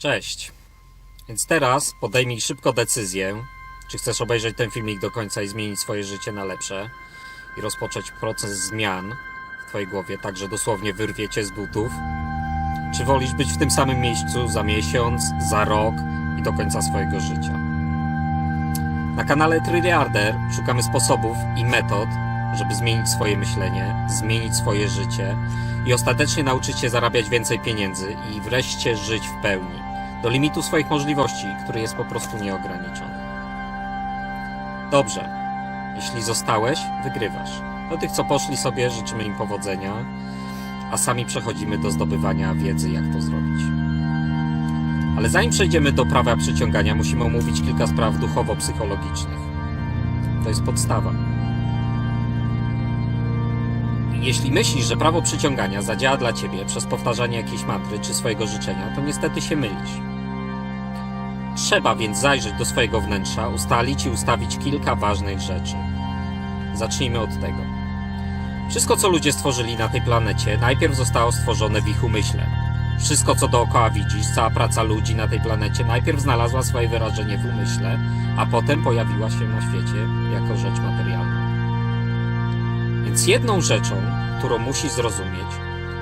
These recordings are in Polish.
Cześć. Więc teraz podejmij szybko decyzję, czy chcesz obejrzeć ten filmik do końca i zmienić swoje życie na lepsze i rozpocząć proces zmian w Twojej głowie, tak że dosłownie wyrwie Cię z butów. Czy wolisz być w tym samym miejscu za miesiąc, za rok i do końca swojego życia? Na kanale Trilliarder szukamy sposobów i metod, żeby zmienić swoje myślenie, zmienić swoje życie i ostatecznie nauczyć się zarabiać więcej pieniędzy i wreszcie żyć w pełni, do limitu swoich możliwości, który jest po prostu nieograniczony. Dobrze, jeśli zostałeś, wygrywasz. Do tych, co poszli sobie, życzymy im powodzenia, a sami przechodzimy do zdobywania wiedzy, jak to zrobić. Ale zanim przejdziemy do prawa przyciągania, musimy omówić kilka spraw duchowo-psychologicznych. To jest podstawa. Jeśli myślisz, że prawo przyciągania zadziała dla ciebie przez powtarzanie jakiejś mantry czy swojego życzenia, to niestety się mylisz. Trzeba więc zajrzeć do swojego wnętrza, ustalić i ustawić kilka ważnych rzeczy. Zacznijmy od tego. Wszystko, co ludzie stworzyli na tej planecie, najpierw zostało stworzone w ich umyśle. Wszystko, co dookoła widzisz, cała praca ludzi na tej planecie, najpierw znalazła swoje wyrażenie w umyśle, a potem pojawiła się na świecie jako rzecz materialna. Więc jedną rzeczą, którą musisz zrozumieć,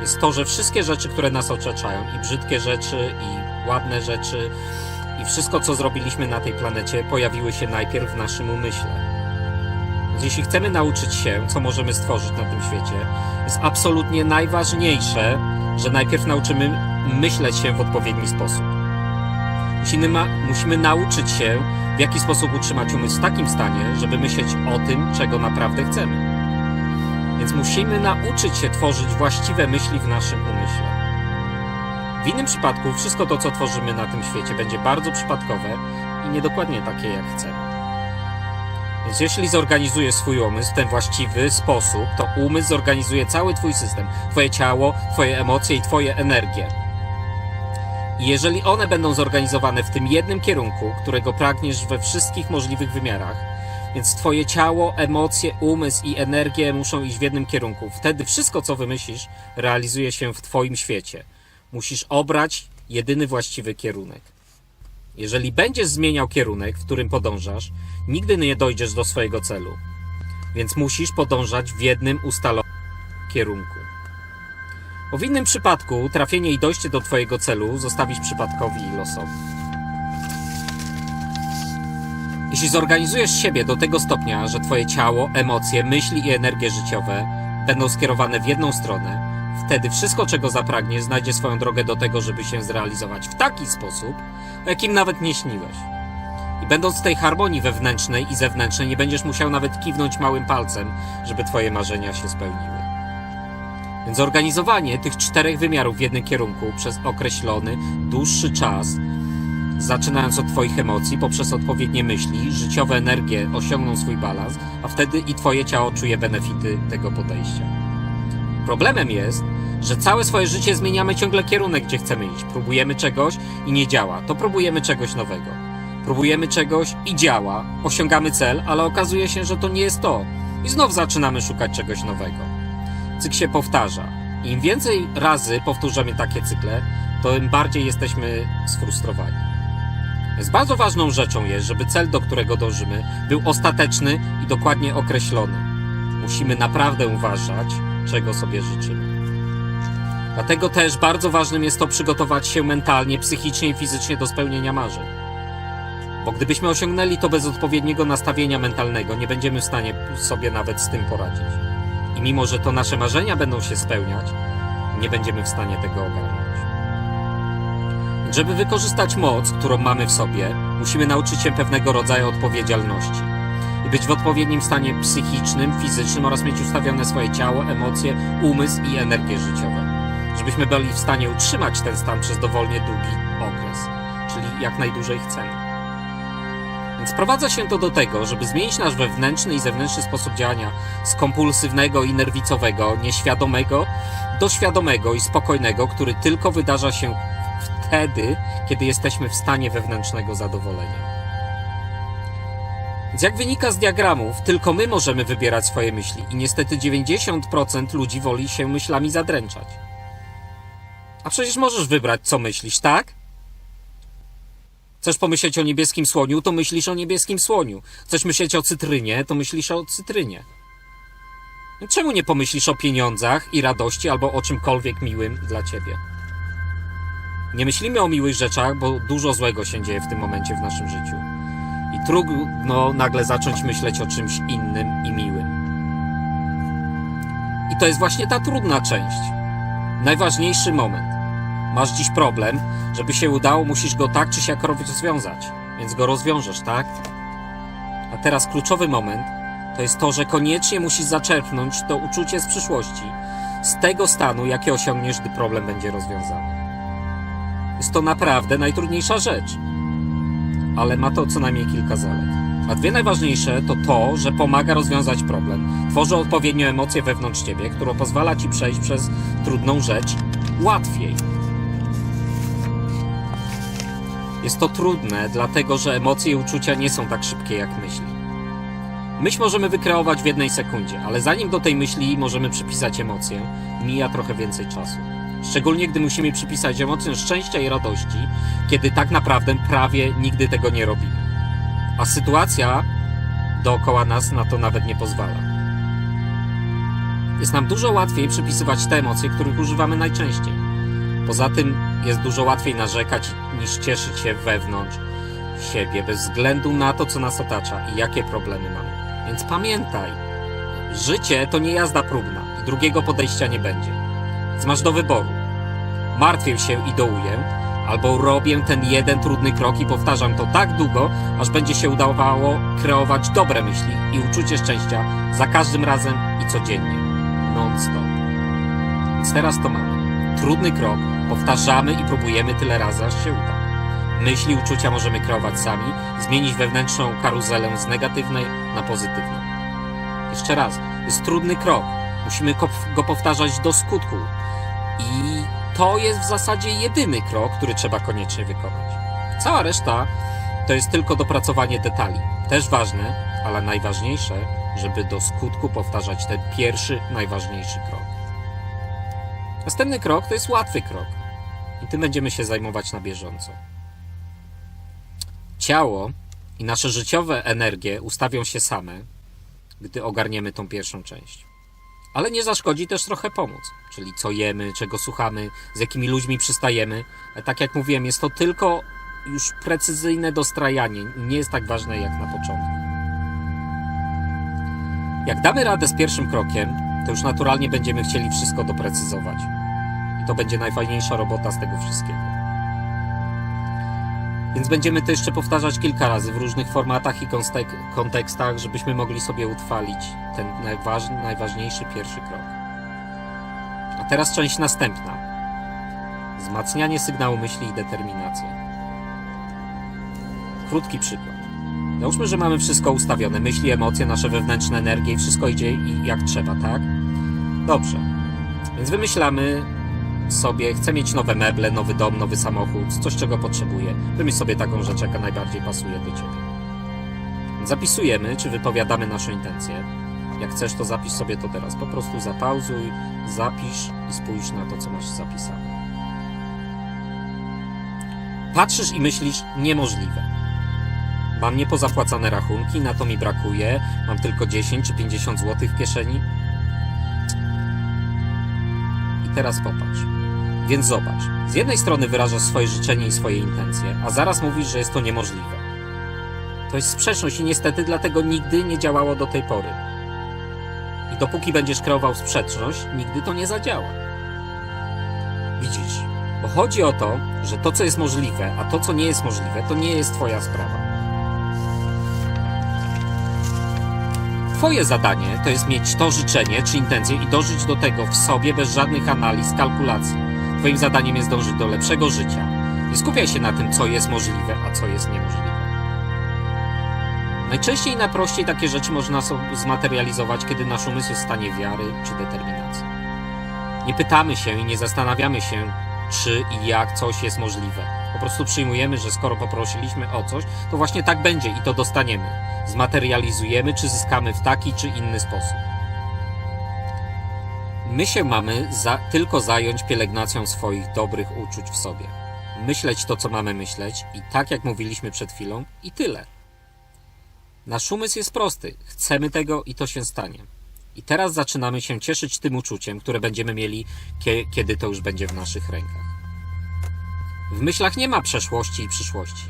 jest to, że wszystkie rzeczy, które nas otaczają, i brzydkie rzeczy, i ładne rzeczy, i wszystko, co zrobiliśmy na tej planecie, pojawiły się najpierw w naszym umyśle. Jeśli chcemy nauczyć się, co możemy stworzyć na tym świecie, jest absolutnie najważniejsze, że najpierw nauczymy myśleć się w odpowiedni sposób. Musimy, musimy nauczyć się, w jaki sposób utrzymać umysł w takim stanie, żeby myśleć o tym, czego naprawdę chcemy. Więc musimy nauczyć się tworzyć właściwe myśli w naszym umyśle. W innym przypadku wszystko to, co tworzymy na tym świecie, będzie bardzo przypadkowe i niedokładnie takie, jak chcemy. Więc jeśli zorganizujesz swój umysł w ten właściwy sposób, to umysł zorganizuje cały Twój system, Twoje ciało, Twoje emocje i Twoje energie. I jeżeli one będą zorganizowane w tym jednym kierunku, którego pragniesz we wszystkich możliwych wymiarach, więc Twoje ciało, emocje, umysł i energie muszą iść w jednym kierunku, wtedy wszystko, co wymyślisz, realizuje się w Twoim świecie. Musisz obrać jedyny właściwy kierunek. Jeżeli będziesz zmieniał kierunek, w którym podążasz, nigdy nie dojdziesz do swojego celu. Więc musisz podążać w jednym ustalonym kierunku. Bo w innym przypadku trafienie i dojście do Twojego celu zostawisz przypadkowi i losowi. Jeśli zorganizujesz siebie do tego stopnia, że Twoje ciało, emocje, myśli i energie życiowe będą skierowane w jedną stronę, wtedy wszystko, czego zapragniesz, znajdzie swoją drogę do tego, żeby się zrealizować w taki sposób, o jakim nawet nie śniłeś. I będąc w tej harmonii wewnętrznej i zewnętrznej, nie będziesz musiał nawet kiwnąć małym palcem, żeby Twoje marzenia się spełniły. Więc zorganizowanie tych czterech wymiarów w jednym kierunku przez określony, dłuższy czas, zaczynając od Twoich emocji, poprzez odpowiednie myśli, życiowe energie osiągną swój balans, a wtedy i Twoje ciało czuje benefity tego podejścia. Problemem jest, że całe swoje życie zmieniamy ciągle kierunek, gdzie chcemy iść. Próbujemy czegoś i nie działa, to próbujemy czegoś nowego. Próbujemy czegoś i działa, osiągamy cel, ale okazuje się, że to nie jest to. I znów zaczynamy szukać czegoś nowego. Cykl się powtarza. Im więcej razy powtórzamy takie cykle, to tym bardziej jesteśmy sfrustrowani. Więc bardzo ważną rzeczą jest, żeby cel, do którego dążymy, był ostateczny i dokładnie określony. Musimy naprawdę uważać, czego sobie życzymy. Dlatego też bardzo ważnym jest to przygotować się mentalnie, psychicznie i fizycznie do spełnienia marzeń. Bo gdybyśmy osiągnęli to bez odpowiedniego nastawienia mentalnego, nie będziemy w stanie sobie nawet z tym poradzić. I mimo, że to nasze marzenia będą się spełniać, nie będziemy w stanie tego ogarnąć. Żeby wykorzystać moc, którą mamy w sobie, musimy nauczyć się pewnego rodzaju odpowiedzialności być w odpowiednim stanie psychicznym, fizycznym oraz mieć ustawione swoje ciało, emocje, umysł i energię życiowe. Żebyśmy byli w stanie utrzymać ten stan przez dowolnie długi okres, czyli jak najdłużej chcemy. Więc sprowadza się to do tego, żeby zmienić nasz wewnętrzny i zewnętrzny sposób działania z kompulsywnego i nerwicowego, nieświadomego do świadomego i spokojnego, który tylko wydarza się wtedy, kiedy jesteśmy w stanie wewnętrznego zadowolenia. Więc jak wynika z diagramów, tylko my możemy wybierać swoje myśli i niestety 90% ludzi woli się myślami zadręczać. A przecież możesz wybrać, co myślisz, tak? Chcesz pomyśleć o niebieskim słoniu, to myślisz o niebieskim słoniu. Chcesz myśleć o cytrynie, to myślisz o cytrynie. Czemu nie pomyślisz o pieniądzach i radości albo o czymkolwiek miłym dla ciebie? Nie myślimy o miłych rzeczach, bo dużo złego się dzieje w tym momencie w naszym życiu. Trudno nagle zacząć myśleć o czymś innym i miłym. I to jest właśnie ta trudna część. Najważniejszy moment. Masz dziś problem, żeby się udało, musisz go tak czy siak rozwiązać. Więc go rozwiążesz, tak? A teraz kluczowy moment to jest to, że koniecznie musisz zaczerpnąć to uczucie z przyszłości, z tego stanu, jakie osiągniesz, gdy problem będzie rozwiązany. Jest to naprawdę najtrudniejsza rzecz, ale ma to co najmniej kilka zalet. A dwie najważniejsze to to, że pomaga rozwiązać problem, tworzy odpowiednią emocję wewnątrz ciebie, która pozwala ci przejść przez trudną rzecz łatwiej. Jest to trudne, dlatego że emocje i uczucia nie są tak szybkie jak myśli. Myśl możemy wykreować w jednej sekundzie, ale zanim do tej myśli możemy przypisać emocję, mija trochę więcej czasu. Szczególnie gdy musimy przypisać emocję szczęścia i radości, kiedy tak naprawdę prawie nigdy tego nie robimy. A sytuacja dookoła nas na to nawet nie pozwala. Jest nam dużo łatwiej przypisywać te emocje, których używamy najczęściej. Poza tym jest dużo łatwiej narzekać niż cieszyć się wewnątrz siebie, bez względu na to, co nas otacza i jakie problemy mamy. Więc pamiętaj, życie to nie jazda próbna i drugiego podejścia nie będzie. Masz do wyboru. Martwię się i dołuję, albo robię ten jeden trudny krok i powtarzam to tak długo, aż będzie się udawało kreować dobre myśli i uczucie szczęścia za każdym razem i codziennie. Non-stop. Więc teraz to mamy. Trudny krok, powtarzamy i próbujemy tyle razy, aż się uda. Myśli, uczucia możemy kreować sami, zmienić wewnętrzną karuzelę z negatywnej na pozytywną. Jeszcze raz, jest trudny krok. Musimy go powtarzać do skutku. I to jest w zasadzie jedyny krok, który trzeba koniecznie wykonać. Cała reszta to jest tylko dopracowanie detali. Też ważne, ale najważniejsze, żeby do skutku powtarzać ten pierwszy, najważniejszy krok. Następny krok to jest łatwy krok. I tym będziemy się zajmować na bieżąco. Ciało i nasze życiowe energie ustawią się same, gdy ogarniemy tą pierwszą część. Ale nie zaszkodzi też trochę pomóc, czyli co jemy, czego słuchamy, z jakimi ludźmi przystajemy. Ale tak jak mówiłem, jest to tylko już precyzyjne dostrajanie, nie jest tak ważne jak na początku. Jak damy radę z pierwszym krokiem, to już naturalnie będziemy chcieli wszystko doprecyzować. I to będzie najfajniejsza robota z tego wszystkiego. Więc będziemy to jeszcze powtarzać kilka razy w różnych formatach i kontekstach, żebyśmy mogli sobie utrwalić ten najważ- najważniejszy pierwszy krok. A teraz część następna. Wzmacnianie sygnału myśli i determinacja. Krótki przykład. Załóżmy, że mamy wszystko ustawione, myśli, emocje, nasze wewnętrzne energie i wszystko idzie jak trzeba, tak? Dobrze. Więc wymyślamy sobie, chcę mieć nowe meble, nowy dom, nowy samochód, coś czego potrzebuję. Wymyśl sobie taką rzecz, jaka najbardziej pasuje do ciebie. Zapisujemy, czy wypowiadamy naszą intencję. Jak chcesz, to zapisz sobie to teraz. Po prostu zapauzuj, zapisz i spójrz na to, co masz zapisane. Patrzysz i myślisz, niemożliwe. Mam niepozapłacane rachunki, na to mi brakuje, mam tylko 10 czy 50 zł w kieszeni. I teraz popatrz. Więc zobacz. Z jednej strony wyrażasz swoje życzenie i swoje intencje, a zaraz mówisz, że jest to niemożliwe. To jest sprzeczność i niestety dlatego nigdy nie działało do tej pory. I dopóki będziesz kreował sprzeczność, nigdy to nie zadziała. Widzisz, bo chodzi o to, że to, co jest możliwe, a to, co nie jest możliwe, to nie jest Twoja sprawa. Twoje zadanie to jest mieć to życzenie czy intencję i dożyć do tego w sobie bez żadnych analiz, kalkulacji. Twoim zadaniem jest dążyć do lepszego życia. Nie skupiaj się na tym, co jest możliwe, a co jest niemożliwe. Najczęściej i najprościej takie rzeczy można zmaterializować, kiedy nasz umysł jest w stanie wiary czy determinacji. Nie pytamy się i nie zastanawiamy się, czy i jak coś jest możliwe. Po prostu przyjmujemy, że skoro poprosiliśmy o coś, to właśnie tak będzie i to dostaniemy. Zmaterializujemy, czy zyskamy w taki czy inny sposób. My się mamy za, tylko zająć pielęgnacją swoich dobrych uczuć w sobie. myśleć to, co mamy myśleć, i tak jak mówiliśmy przed chwilą, i tyle. Nasz umysł jest prosty. Chcemy tego i to się stanie. I teraz zaczynamy się cieszyć tym uczuciem, które będziemy mieli, kie- kiedy to już będzie w naszych rękach. W myślach nie ma przeszłości i przyszłości.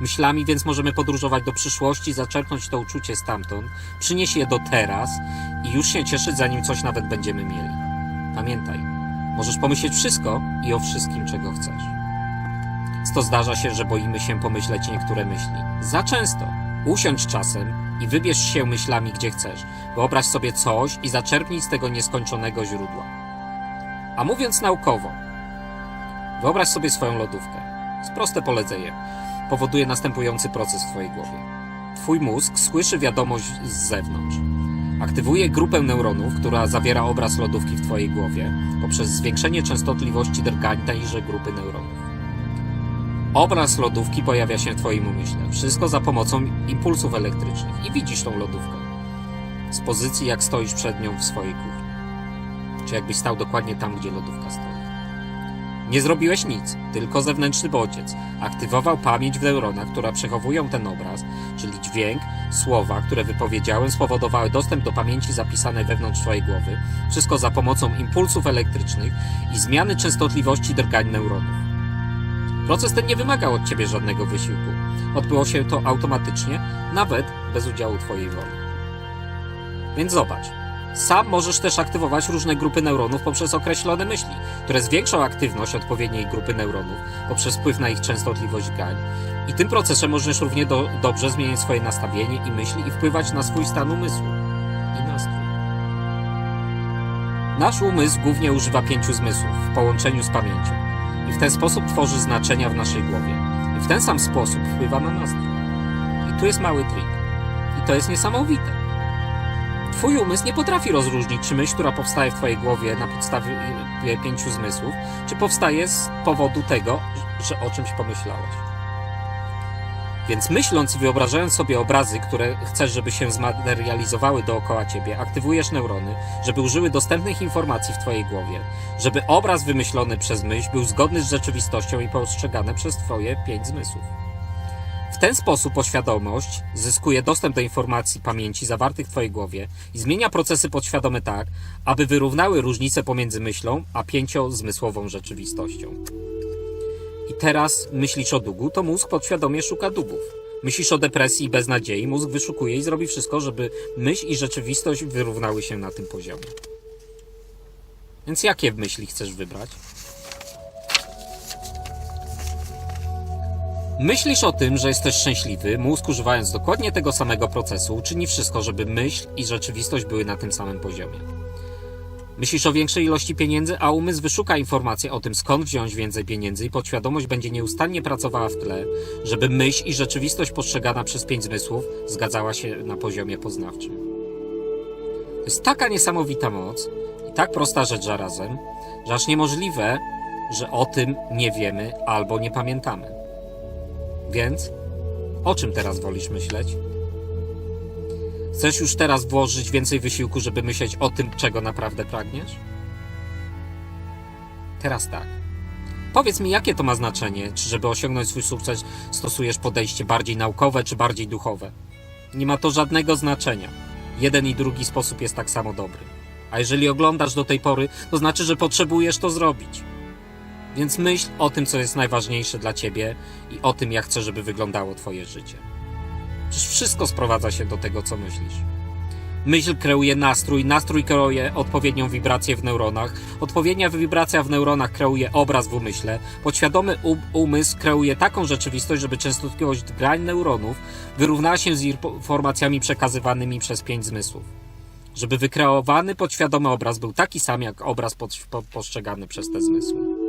Myślami więc możemy podróżować do przyszłości, zaczerpnąć to uczucie stamtąd, przynieść je do teraz i już się cieszyć, zanim coś nawet będziemy mieli. Pamiętaj, możesz pomyśleć wszystko i o wszystkim, czego chcesz. To zdarza się, że boimy się pomyśleć niektóre myśli. Za często. Usiądź czasem i wybierz się myślami, gdzie chcesz. Wyobraź sobie coś i zaczerpnij z tego nieskończonego źródła. A mówiąc naukowo, wyobraź sobie swoją lodówkę. Z proste polecenie. Powoduje następujący proces w Twojej głowie. Twój mózg słyszy wiadomość z zewnątrz. Aktywuje grupę neuronów, która zawiera obraz lodówki w Twojej głowie poprzez zwiększenie częstotliwości drgań tejże grupy neuronów. Obraz lodówki pojawia się w Twoim umyśle. Wszystko za pomocą impulsów elektrycznych. I widzisz tą lodówkę. Z pozycji, jak stoisz przed nią w swojej kuchni. Czy jakbyś stał dokładnie tam, gdzie lodówka stoi. Nie zrobiłeś nic, tylko zewnętrzny bodziec. Aktywował pamięć w neuronach, która przechowują ten obraz, czyli dźwięk, słowa, które wypowiedziałem, spowodowały dostęp do pamięci zapisanej wewnątrz Twojej głowy. Wszystko za pomocą impulsów elektrycznych i zmiany częstotliwości drgań neuronów. Proces ten nie wymagał od ciebie żadnego wysiłku. Odbyło się to automatycznie, nawet bez udziału twojej woli. Więc zobacz. Sam możesz też aktywować różne grupy neuronów poprzez określone myśli, które zwiększą aktywność odpowiedniej grupy neuronów poprzez wpływ na ich częstotliwość gań. I tym procesem możesz równie do, dobrze zmieniać swoje nastawienie i myśli i wpływać na swój stan umysłu i nastrój. Nasz umysł głównie używa pięciu zmysłów w połączeniu z pamięcią i w ten sposób tworzy znaczenia w naszej głowie. I w ten sam sposób wpływa na nastrój. I tu jest mały trik. I to jest niesamowite. Twój umysł nie potrafi rozróżnić, czy myśl, która powstaje w Twojej głowie na podstawie e, pięciu zmysłów, czy powstaje z powodu tego, że o czymś pomyślałeś. Więc myśląc i wyobrażając sobie obrazy, które chcesz, żeby się zmaterializowały dookoła ciebie, aktywujesz neurony, żeby użyły dostępnych informacji w twojej głowie, żeby obraz wymyślony przez myśl był zgodny z rzeczywistością i postrzegany przez twoje pięć zmysłów. W ten sposób podświadomość zyskuje dostęp do informacji pamięci zawartych w twojej głowie i zmienia procesy podświadome tak, aby wyrównały różnice pomiędzy myślą a pięciozmysłową rzeczywistością. I teraz myślisz o długu, to mózg podświadomie szuka długów. Myślisz o depresji i beznadziei, mózg wyszukuje i zrobi wszystko, żeby myśl i rzeczywistość wyrównały się na tym poziomie. Więc jakie myśli chcesz wybrać? Myślisz o tym, że jesteś szczęśliwy, mózg używając dokładnie tego samego procesu uczyni wszystko, żeby myśl i rzeczywistość były na tym samym poziomie. Myślisz o większej ilości pieniędzy, a umysł wyszuka informacje o tym, skąd wziąć więcej pieniędzy i podświadomość będzie nieustannie pracowała w tle, żeby myśl i rzeczywistość postrzegana przez pięć zmysłów zgadzała się na poziomie poznawczym. To jest taka niesamowita moc i tak prosta rzecz zarazem, że aż niemożliwe, że o tym nie wiemy albo nie pamiętamy. Więc o czym teraz wolisz myśleć? Chcesz już teraz włożyć więcej wysiłku, żeby myśleć o tym, czego naprawdę pragniesz? Teraz tak. Powiedz mi, jakie to ma znaczenie, czy żeby osiągnąć swój sukces stosujesz podejście bardziej naukowe, czy bardziej duchowe? Nie ma to żadnego znaczenia. Jeden i drugi sposób jest tak samo dobry. A jeżeli oglądasz do tej pory, to znaczy, że potrzebujesz to zrobić. Więc myśl o tym, co jest najważniejsze dla ciebie i o tym, jak chcesz, żeby wyglądało twoje życie. Przecież wszystko sprowadza się do tego, co myślisz. Myśl kreuje nastrój, nastrój kreuje odpowiednią wibrację w neuronach, odpowiednia wibracja w neuronach kreuje obraz w umyśle, podświadomy um- umysł kreuje taką rzeczywistość, żeby częstotliwość grań neuronów wyrównała się z informacjami przekazywanymi przez pięć zmysłów. Żeby wykreowany podświadomy obraz był taki sam, jak obraz postrzegany przez te zmysły.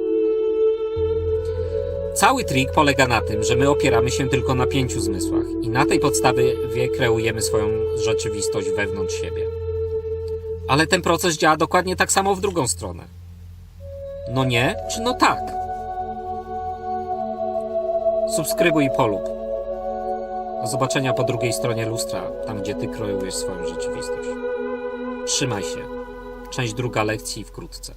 Cały trik polega na tym, że my opieramy się tylko na pięciu zmysłach i na tej podstawie kreujemy swoją rzeczywistość wewnątrz siebie. Ale ten proces działa dokładnie tak samo w drugą stronę. No nie, czy no tak? Subskrybuj i polub. Do zobaczenia po drugiej stronie lustra, tam gdzie ty kreujesz swoją rzeczywistość. Trzymaj się. Część druga lekcji wkrótce.